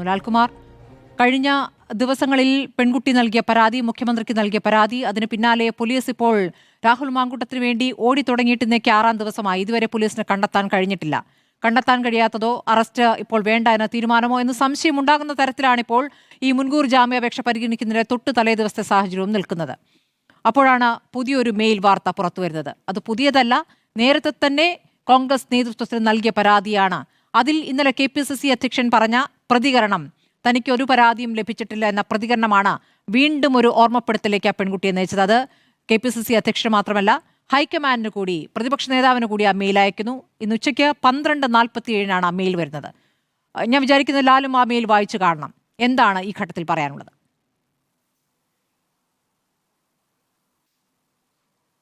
ലാൽകുമാർ. കഴിഞ്ഞ ദിവസങ്ങളിൽ പെൺകുട്ടി നൽകിയ പരാതി മുഖ്യമന്ത്രിക്ക് നൽകിയ പരാതി അതിന് പിന്നാലെ പോലീസ് ഇപ്പോൾ രാഹുൽ മാങ്കൂട്ടത്തിന് വേണ്ടി ഓടി തുടങ്ങിയിട്ട് ഇന്നേക്ക് ആറാം ദിവസമായി. ഇതുവരെ പോലീസിനെ കണ്ടെത്താൻ കഴിഞ്ഞിട്ടില്ല. കണ്ടെത്താൻ കഴിയാത്തതോ അറസ്റ്റ് ഇപ്പോൾ വേണ്ട എന്ന തീരുമാനമോ എന്ന് സംശയമുണ്ടാകുന്ന തരത്തിലാണ് ഇപ്പോൾ ഈ മുൻകൂർ ജാമ്യാപേക്ഷ പരിഗണിക്കുന്നതിന് തൊട്ട് തലേ ദിവസത്തെ സാഹചര്യവും നിൽക്കുന്നത്. അപ്പോഴാണ് പുതിയൊരു മെയിൽ വാർത്ത പുറത്തു വരുന്നത് അത് പുതിയതല്ല നേരത്തെ തന്നെ കോൺഗ്രസ് നേതൃത്വത്തിന് നൽകിയ പരാതിയാണ്. അതിൽ ഇന്നലെ കെ പി സി സി അധ്യക്ഷൻ പറഞ്ഞ പ്രതികരണം. തനിക്ക് ഒരു പരാതിയും ലഭിച്ചിട്ടില്ല എന്ന പ്രതികരണമാണ് വീണ്ടും ഒരു ഓർമ്മപ്പെടുത്തലേക്ക് ആ പെൺകുട്ടിയെ നയിച്ചത്. അത് കെ പി സി സി അധ്യക്ഷന് മാത്രമല്ല ഹൈക്കമാൻഡിന് കൂടി പ്രതിപക്ഷ നേതാവിന് കൂടി ആ മെയിൽ അയക്കുന്നു. ഇന്ന് ഉച്ചയ്ക്ക് പന്ത്രണ്ട് നാൽപ്പത്തി ഏഴിനാണ് ആ മെയിൽ വരുന്നത്. ഞാൻ വിചാരിക്കുന്ന ലാലും ആ മെയിൽ വായിച്ചു കാണണം. എന്താണ് ഈ ഘട്ടത്തിൽ പറയാനുള്ളത്?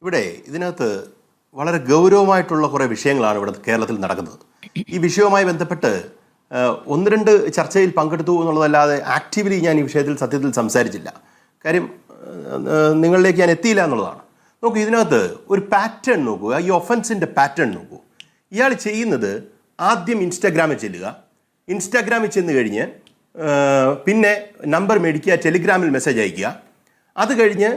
ഇവിടെ ഇതിനകത്ത് വളരെ ഗൗരവമായിട്ടുള്ള കുറേ വിഷയങ്ങളാണ് ഇവിടെ കേരളത്തിൽ നടക്കുന്നത്. ഈ വിഷയവുമായി ബന്ധപ്പെട്ട് ഒന്ന് രണ്ട് ചർച്ചയിൽ പങ്കെടുത്തു എന്നുള്ളതല്ലാതെ ആക്റ്റീവ്ലി ഞാൻ ഈ വിഷയത്തിൽ സത്യത്തിൽ സംസാരിച്ചില്ല. കാര്യം നിങ്ങളിലേക്ക് ഞാൻ എത്തിയില്ല എന്നുള്ളതാണ്. നോക്കൂ ഇതിനകത്ത് ഒരു പാറ്റേൺ നോക്കുക ഈ ഒഫൻസിന്റെ പാറ്റേൺ നോക്കൂ. ഇയാൾ ചെയ്യുന്നത് ആദ്യം ഇൻസ്റ്റാഗ്രാമിൽ ചെല്ലുക. ഇൻസ്റ്റാഗ്രാമിൽ ചെന്ന് കഴിഞ്ഞ് പിന്നെ നമ്പർ മേടിക്കുക ടെലിഗ്രാമിൽ മെസ്സേജ് അയക്കുക. അത് കഴിഞ്ഞ്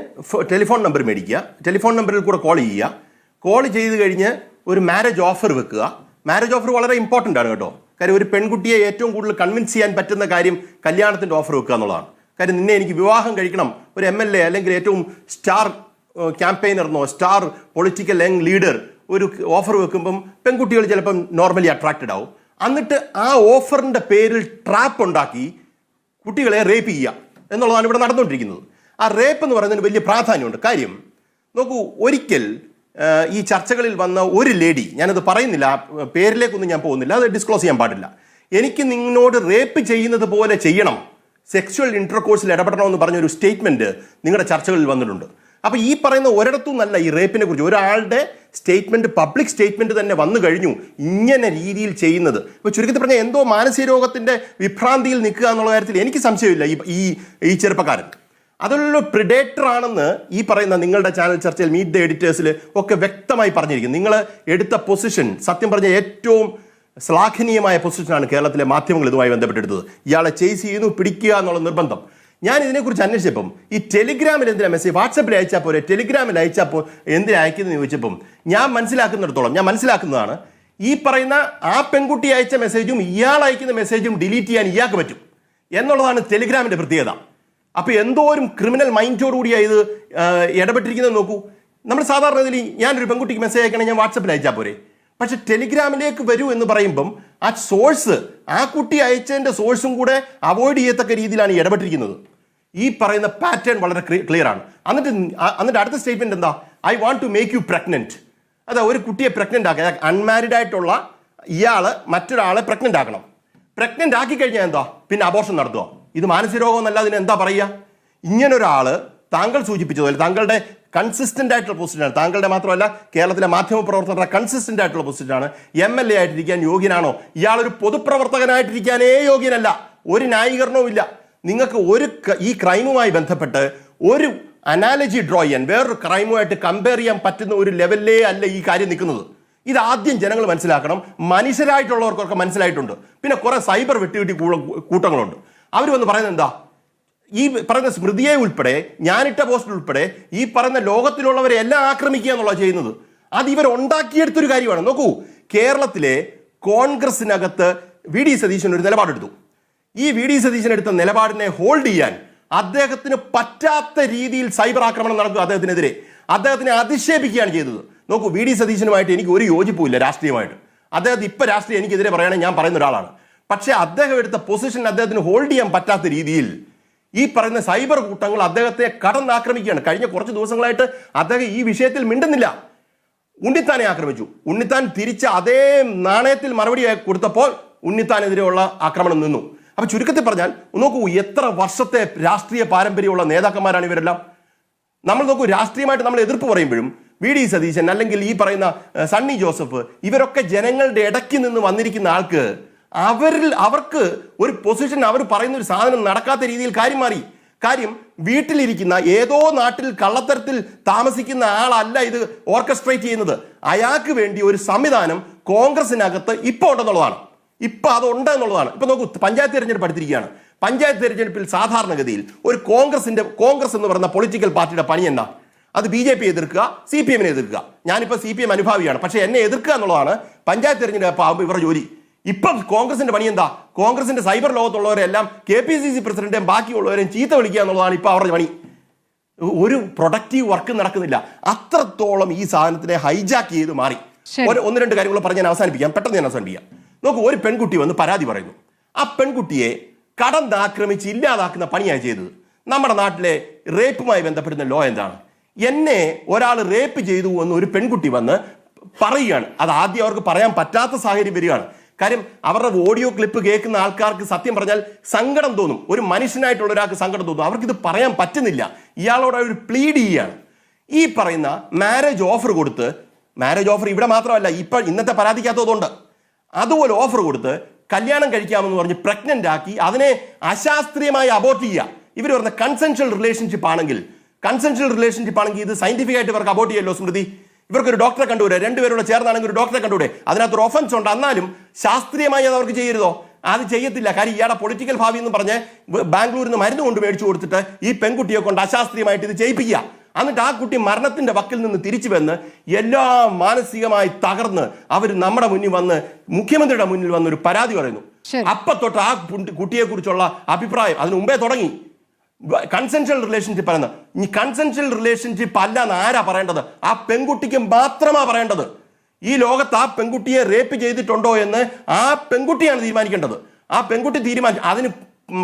ടെലിഫോൺ നമ്പർ മേടിക്കുക. ടെലിഫോൺ നമ്പറിൽ കൂടെ കോൾ ചെയ്യുക. കോൾ ചെയ്ത് കഴിഞ്ഞ് ഒരു മാരേജ് ഓഫർ വെക്കുക. മാരേജ് ഓഫർ വളരെ ഇമ്പോർട്ടന്റ് ആണ് കേട്ടോ. കാര്യം ഒരു പെൺകുട്ടിയെ ഏറ്റവും കൂടുതൽ കൺവിൻസ് ചെയ്യാൻ പറ്റുന്ന കാര്യം കല്യാണത്തിന്റെ ഓഫർ വെക്കുക എന്നുള്ളതാണ്. കാര്യം നിന്നെ എനിക്ക് വിവാഹം കഴിക്കണം. ഒരു എം എൽ എ അല്ലെങ്കിൽ ഏറ്റവും സ്റ്റാർ ക്യാമ്പയിനർന്നോ സ്റ്റാർ പൊളിറ്റിക്കൽ യങ് ലീഡർ ഒരു ഓഫർ വെക്കുമ്പം പെൺകുട്ടികൾ ചിലപ്പം നോർമലി അട്രാക്റ്റഡ് ആവും. എന്നിട്ട് ആ ഓഫറിന്റെ പേരിൽ ട്രാപ്പ് ഉണ്ടാക്കി കുട്ടികളെ റേപ്പ് ചെയ്യുക എന്നുള്ളതാണ് ഇവിടെ നടന്നുകൊണ്ടിരിക്കുന്നത്. ആ റേപ്പ് എന്ന് പറയുന്നതിന് വലിയ പ്രാധാന്യമുണ്ട്. കാര്യം നോക്കൂ ഒരിക്കൽ ഈ ചർച്ചകളിൽ വന്ന ഒരു ലേഡി ഞാനത് പറയുന്നില്ല പേരിലേക്കൊന്നും ഞാൻ പോകുന്നില്ല അത് ഡിസ്ക്ലോസ് ചെയ്യാൻ പാടില്ല. എനിക്ക് നിങ്ങളോട് റേപ്പ് ചെയ്യുന്നത് പോലെ ചെയ്യണം സെക്സ്വൽ ഇന്റർകോഴ്സിൽ ഇടപെടണമെന്ന് പറഞ്ഞൊരു സ്റ്റേറ്റ്മെന്റ് നിങ്ങളുടെ ചർച്ചകളിൽ വന്നിട്ടുണ്ട്. അപ്പോൾ ഈ പറയുന്ന ഒരിടത്തും നല്ല ഈ റേപ്പിനെ കുറിച്ച് ഒരാളുടെ സ്റ്റേറ്റ്മെന്റ് പബ്ലിക് സ്റ്റേറ്റ്മെന്റ് തന്നെ വന്നു കഴിഞ്ഞു ഇങ്ങനെ രീതിയിൽ ചെയ്യുന്നത്. ഇപ്പോൾ ചുരുക്കത്തിൽ പറഞ്ഞാൽ എന്തോ മാനസിക രോഗത്തിന്റെ വിഭ്രാന്തിയിൽ നിൽക്കുക എന്നുള്ള കാര്യത്തിൽ എനിക്ക് സംശയമില്ല ഈ ഈ ചെറുപ്പക്കാരൻ. അതൊരു പ്രിഡേറ്റർ ആണെന്ന് ഈ പറയുന്ന നിങ്ങളുടെ ചാനൽ ചർച്ചയിൽ മീറ്റ് ദ എഡിറ്റേഴ്സിൽ ഒക്കെ വ്യക്തമായി പറഞ്ഞിരിക്കും നിങ്ങൾ എടുത്ത പൊസിഷൻ സത്യം പറഞ്ഞ ഏറ്റവും ശ്ലാഘനീയമായ പൊസിഷനാണ് കേരളത്തിലെ മാധ്യമങ്ങൾ ഇതുമായി ബന്ധപ്പെട്ടെടുത്തത് ഇയാളെ ചേസ് ചെയ്യുന്നു പിടിക്കുക എന്നുള്ള നിർബന്ധം. ഞാൻ ഇതിനെക്കുറിച്ച് അന്വേഷിച്ചപ്പം ഈ ടെലിഗ്രാമിൽ എന്തിനാ മെസ്സേജ് വാട്സപ്പിൽ അയച്ചാൽ പോരെ? ടെലിഗ്രാമിൽ അയച്ചാൽ പോ എന്തിനാ അയക്കുന്നതെന്ന് ചോദിച്ചപ്പം ഞാൻ മനസ്സിലാക്കുന്നിടത്തോളം ഞാൻ മനസ്സിലാക്കുന്നതാണ് ഈ പറയുന്ന ആ പെൺകുട്ടി അയച്ച മെസ്സേജും ഇയാൾ അയക്കുന്ന മെസ്സേജും ഡിലീറ്റ് ചെയ്യാൻ ഇയാൾക്ക് പറ്റും. എന്നുള്ളതാണ് ടെലിഗ്രാമിന്റെ പ്രത്യേകത. അപ്പൊ ഒരു ക്രിമിനൽ മൈൻഡോടുകൂടിയാ ഇത് ഇടപെട്ടിരിക്കുന്നത് നോക്കൂ. നമ്മൾ സാധാരണ ഇതിൽ ഞാനൊരു പെൺകുട്ടിക്ക് മെസ്സേജ് അയക്കണേ ഞാൻ വാട്സപ്പിൽ അയച്ചാൽ പോരെ. പക്ഷെ ടെലിഗ്രാമിലേക്ക് വരൂ എന്ന് പറയുമ്പം ആ സോഴ്സ് ആ കുട്ടി അയച്ചതിന്റെ സോഴ്സും കൂടെ അവോയ്ഡ് ചെയ്യത്തക്ക രീതിയിലാണ് ഇടപെട്ടിരിക്കുന്നത്. ഈ പറയുന്ന പാറ്റേൺ വളരെ ക്ലിയർ ആണ്. എന്നിട്ട് എന്നിട്ട് അടുത്ത സ്റ്റേറ്റ്മെന്റ് എന്താ? I want to make you pregnant അതാ ഒരു കുട്ടിയെ പ്രഗ്നന്റ് ആക്കുക. അൺമാരിഡ് ആയിട്ടുള്ള ഇയാൾ മറ്റൊരാളെ പ്രഗ്നന്റ് ആക്കണം. പ്രഗ്നന്റ് ആക്കി കഴിഞ്ഞാൽ എന്താ? പിന്നെ അബോർഷൻ നടത്തുക. ഇത് മാനസിക രോഗം എന്നല്ല അതിന് എന്താ പറയുക? ഇങ്ങനൊരാൾ താങ്കൾ സൂചിപ്പിച്ചതുപോലെ താങ്കളുടെ കൺസിസ്റ്റന്റ് ആയിട്ടുള്ള പൊസിഷനാണ് താങ്കളുടെ മാത്രമല്ല കേരളത്തിലെ മാധ്യമ പ്രവർത്തകരുടെ കൺസിസ്റ്റന്റ് ആയിട്ടുള്ള പൊസിഷനാണ് എം എൽ എ ആയിട്ടിരിക്കാൻ യോഗ്യനാണോ? ഇയാളൊരു പൊതുപ്രവർത്തകനായിട്ടിരിക്കാനേ യോഗ്യനല്ല. ഒരു ന്യായീകരണവും ഇല്ല നിങ്ങൾക്ക് ഒരു ഈ ക്രൈമുമായി ബന്ധപ്പെട്ട് ഒരു അനാലജി ഡ്രോ ചെയ്യാൻ വേറൊരു ക്രൈമുമായിട്ട് കമ്പയർ ചെയ്യാൻ പറ്റുന്ന ഒരു ലെവലിലേ അല്ല ഈ കാര്യം നിൽക്കുന്നത്. ഇത് ആദ്യം ജനങ്ങൾ മനസ്സിലാക്കണം. മനുഷ്യരായിട്ടുള്ളവർക്കൊക്കെ മനസ്സിലായിട്ടുണ്ട്. പിന്നെ കുറേ സൈബർ വെട്ടുകിട്ടി കൂട്ടങ്ങളുണ്ട്. അവർ വന്ന് പറയുന്നത് എന്താ? ഈ പറയുന്ന സ്മൃതിയെ ഉൾപ്പെടെ ഞാനിട്ട പോസ്റ്റിൽ ഉൾപ്പെടെ ഈ പറയുന്ന ലോകത്തിലുള്ളവരെ എല്ലാം ആക്രമിക്കുക എന്നുള്ള ചെയ്യുന്നത്. അത് ഇവർ ഉണ്ടാക്കിയെടുത്തൊരു കാര്യമാണ്. നോക്കൂ കേരളത്തിലെ കോൺഗ്രസിനകത്ത് വി ഡി സതീശൻ ഒരു നിലപാടെടുത്തു. ഈ വി ഡി സതീശൻ എടുത്ത നിലപാടിനെ ഹോൾഡ് ചെയ്യാൻ അദ്ദേഹത്തിന് പറ്റാത്ത രീതിയിൽ സൈബർ ആക്രമണം നടക്കുക അദ്ദേഹത്തിനെതിരെ. അദ്ദേഹത്തിനെ അധിക്ഷേപിക്കുകയാണ് ചെയ്തത്. നോക്കൂ വി ഡി സതീശനുമായിട്ട് എനിക്ക് ഒരു യോജിപ്പുമില്ല രാഷ്ട്രീയമായിട്ട്. അദ്ദേഹത്തെ ഇപ്പം രാഷ്ട്രീയം എനിക്കെതിരെ പറയുകയാണെങ്കിൽ ഞാൻ പറയുന്ന ഒരാളാണ്. പക്ഷേ അദ്ദേഹം എടുത്ത പൊസിഷൻ അദ്ദേഹത്തിന് ഹോൾഡ് ചെയ്യാൻ പറ്റാത്ത രീതിയിൽ ഈ പറയുന്ന സൈബർ കൂട്ടങ്ങൾ അദ്ദേഹത്തെ കടന്നാക്രമിക്കുകയാണ്. കഴിഞ്ഞ കുറച്ച് ദിവസങ്ങളായിട്ട് അദ്ദേഹം ഈ വിഷയത്തിൽ മിണ്ടുന്നില്ല. ഉണ്ണിത്താനെ ആക്രമിച്ചു. ഉണ്ണിത്താൻ തിരിച്ച അതേ നാണയത്തിൽ മറുപടി കൊടുത്തപ്പോൾ ഉണ്ണിത്താനെതിരെയുള്ള ആക്രമണം നിന്നു. അപ്പൊ ചുരുക്കത്തിൽ പറഞ്ഞാൽ നോക്കൂ എത്ര വർഷത്തെ രാഷ്ട്രീയ പാരമ്പര്യമുള്ള നേതാക്കന്മാരാണ് ഇവരെല്ലാം. നമ്മൾ നോക്കൂ രാഷ്ട്രീയമായിട്ട് നമ്മൾ എതിർപ്പ് പറയുമ്പോഴും വി ഡി സതീശൻ അല്ലെങ്കിൽ ഈ പറയുന്ന സണ്ണി ജോസഫ് ഇവരൊക്കെ ജനങ്ങളുടെ ഇടയ്ക്ക് നിന്ന് വന്നിരിക്കുന്ന ആൾക്ക് അവരിൽ അവർക്ക് ഒരു പൊസിഷൻ അവർ പറയുന്ന ഒരു സാധനം നടക്കാത്ത രീതിയിൽ കാര്യം മാറി. കാര്യം വീട്ടിലിരിക്കുന്ന ഏതോ നാട്ടിൽ കള്ളത്തരത്തിൽ താമസിക്കുന്ന ആളല്ല ഇത് ഓർക്കസ്ട്രേറ്റ് ചെയ്യുന്നത്. അയാൾക്ക് വേണ്ടി ഒരു സംവിധാനം കോൺഗ്രസിനകത്ത് ഇപ്പോൾ ഉണ്ടെന്നുള്ളതാണ്. ഇപ്പം അതുണ്ട് എന്നുള്ളതാണ്. ഇപ്പം നോക്കൂ പഞ്ചായത്ത് തിരഞ്ഞെടുപ്പ് അടുത്തിരിക്കുകയാണ്. പഞ്ചായത്ത് തിരഞ്ഞെടുപ്പിൽ സാധാരണഗതിയിൽ ഒരു കോൺഗ്രസിന്റെ കോൺഗ്രസ് എന്ന് പറയുന്ന പൊളിറ്റിക്കൽ പാർട്ടിയുടെ പണി എന്താ? അത് ബി ജെ പി എതിർക്കുക സി പി എമ്മിനെ എതിർക്കുക. ഞാനിപ്പോൾ സി പി എം അനുഭാവിയാണ്. പക്ഷേ എന്നെ എതിർക്കുക എന്നുള്ളതാണ് പഞ്ചായത്ത് തിരഞ്ഞെടുപ്പ് ആകുമ്പോൾ ഇവരുടെ ജോലി. ഇപ്പം കോൺഗ്രസിന്റെ പണി എന്താ? കോൺഗ്രസിന്റെ സൈബർ ലോകത്തുള്ളവരെല്ലാം കെ പി സി സി പ്രസിഡന്റേയും ബാക്കിയുള്ളവരെയും ചീത്ത വിളിക്കുക എന്നുള്ളതാണ് ഇപ്പം അവരുടെ പണി. ഒരു പ്രൊഡക്റ്റീവ് വർക്ക് നടക്കുന്നില്ല. അത്രത്തോളം ഈ സാധനത്തിനെ ഹൈജാക്ക് ചെയ്ത് മാറി. ഒരു ഒന്ന് രണ്ട് കാര്യങ്ങൾ പറഞ്ഞ് ഞാൻ അവസാനിപ്പിക്കാം. പെട്ടെന്ന് ഞാൻ അവസാനിപ്പിക്കാം. നോക്കൂ ഒരു പെൺകുട്ടി വന്ന് പരാതി പറയുന്നു. ആ പെൺകുട്ടിയെ കടന്നാക്രമിച്ച് ഇല്ലാതാക്കുന്ന പണിയാണ് ചെയ്തത്. നമ്മുടെ നാട്ടിലെ റേപ്പുമായി ബന്ധപ്പെടുന്ന ലോ എന്താണ്? എന്നെ ഒരാൾ റേപ്പ് ചെയ്തു എന്ന് ഒരു പെൺകുട്ടി വന്ന് പറയുകയാണ്. അത് ആദ്യം അവർക്ക് പറയാൻ പറ്റാത്ത സാഹചര്യം വരികയാണ്. കാര്യം അവരുടെ ഓഡിയോ ക്ലിപ്പ് കേൾക്കുന്ന ആൾക്കാർക്ക് സത്യം പറഞ്ഞാൽ സങ്കടം തോന്നും. ഒരു മനുഷ്യനായിട്ടുള്ള ഒരാൾക്ക് സങ്കടം തോന്നും. അവർക്ക് ഇത് പറയാൻ പറ്റുന്നില്ല. ഇയാളോട് അവർ പ്ലീഡ് ചെയ്യുകയാണ് ഈ പറയുന്ന മാരേജ് ഓഫർ കൊടുത്ത് മാരേജ് ഓഫർ ഇവിടെ മാത്രമല്ല ഇപ്പൊ ഇന്നത്തെ പരാതിക്കാത്തതുകൊണ്ട് അതുപോലെ ഓഫർ കൊടുത്ത് കല്യാണം കഴിക്കാമെന്ന് പറഞ്ഞ് പ്രഗ്നന്റ് ആക്കി അതിനെ അശാസ്ത്രീയമായി അബോർട്ട് ചെയ്യുക. ഇവർ പറഞ്ഞ കൺസെൻഷ്യൽ റിലേഷൻഷിപ്പ് ആണെങ്കിൽ കൺസെൻഷ്യൽ റിലേഷൻഷിപ്പ് ആണെങ്കിൽ ഇത് സയന്റിഫിക് ആയിട്ട് ഇവർക്ക് അബോർട്ട് ചെയ്യല്ലോ സ്മൃതി. ഇവർക്ക് ഒരു ഡോക്ടറെ കണ്ടുകൂടെ? രണ്ടുപേരോട് ചേർന്നാണെങ്കിൽ ഒരു ഡോക്ടറെ കണ്ടുകൂടെ? അതിനകത്ത് ഒരു ഒഫൻസ് ഉണ്ട്. എന്നാലും ശാസ്ത്രീയമായി അത് അവർക്ക് ചെയ്യരുതോ? അത് ചെയ്യത്തില്ല. കാര്യം ഇയാളുടെ പൊളിറ്റിക്കൽ ഭാവി എന്ന് പറഞ്ഞ് ബാംഗ്ലൂരിൽ നിന്ന് മരുന്ന് കൊണ്ട് മേടിച്ചു കൊടുത്തിട്ട് ഈ പെൺകുട്ടിയെ കൊണ്ട് അശാസ്ത്രീയമായിട്ട് ഇത് ചെയ്യിപ്പിക്കുക. എന്നിട്ട് ആ കുട്ടി മരണത്തിന്റെ വക്കിൽ നിന്ന് തിരിച്ചു വന്ന് എല്ലാം മാനസികമായി തകർന്ന് അവർ നമ്മുടെ മുന്നിൽ വന്ന് മുഖ്യമന്ത്രിയുടെ മുന്നിൽ വന്ന് ഒരു പരാതി പറയുന്നു. അപ്പത്തൊട്ട് അപ്പൊ തൊട്ട് ആ കുട്ടിയെ കുറിച്ചുള്ള അഭിപ്രായം അതിന് മുമ്പേ തുടങ്ങി. കൺസെൻഷ്യൽ റിലേഷൻഷിപ്പ് അല്ലെന്ന് ഈ കൺസെൻഷ്യൽ റിലേഷൻഷിപ്പ് അല്ല എന്ന് ആരാ പറയേണ്ടത്? ആ പെൺകുട്ടിക്ക് മാത്രമാ പറയേണ്ടത്. ഈ ലോകത്ത് ആ പെൺകുട്ടിയെ റേപ്പ് ചെയ്തിട്ടുണ്ടോ എന്ന് ആ പെൺകുട്ടിയാണ് തീരുമാനിക്കേണ്ടത്. ആ പെൺകുട്ടി തീരുമാനിച്ചു അതിന്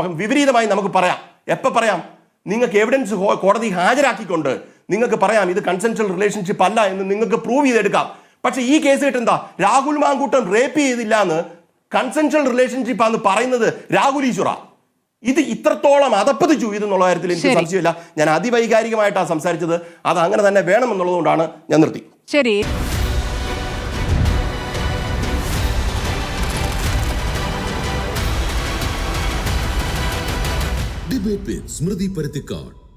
വിപരീതമായി നമുക്ക് പറയാം. എപ്പോൾ പറയാം? നിങ്ങൾക്ക് എവിഡൻസ് കോടതി ഹാജരാക്കിക്കൊണ്ട് നിങ്ങൾക്ക് പറയാം ഇത് കൺസെൻഷ്യൽ റിലേഷൻഷിപ്പ് അല്ല എന്ന് നിങ്ങൾക്ക് പ്രൂവ് ചെയ്തെടുക്കാം. പക്ഷേ ഈ കേസ് കിട്ടെന്താ രാഹുൽ മാങ്കൂട്ടം റേപ്പ് ചെയ്തില്ല എന്ന് കൺസെൻഷ്യൽ റിലേഷൻഷിപ്പ് ആണെന്ന് പറയുന്നത് രാഹുൽ ഈശ്വറ. ഇത് ഇത്രത്തോളം അതപ്പതിച്ചു ഇതെന്നുള്ള കാര്യത്തിൽ എനിക്ക്. സംശയമില്ല. ഞാൻ അതിവൈകാരികമായിട്ടാണ് സംസാരിച്ചത്. അത് അങ്ങനെ തന്നെ വേണമെന്നുള്ളതുകൊണ്ടാണ് ഞാൻ നിർത്തി. ശരി. ഡിബേറ്റ് വിത്ത് സ്മൃതി പരുത്തിക്കാട്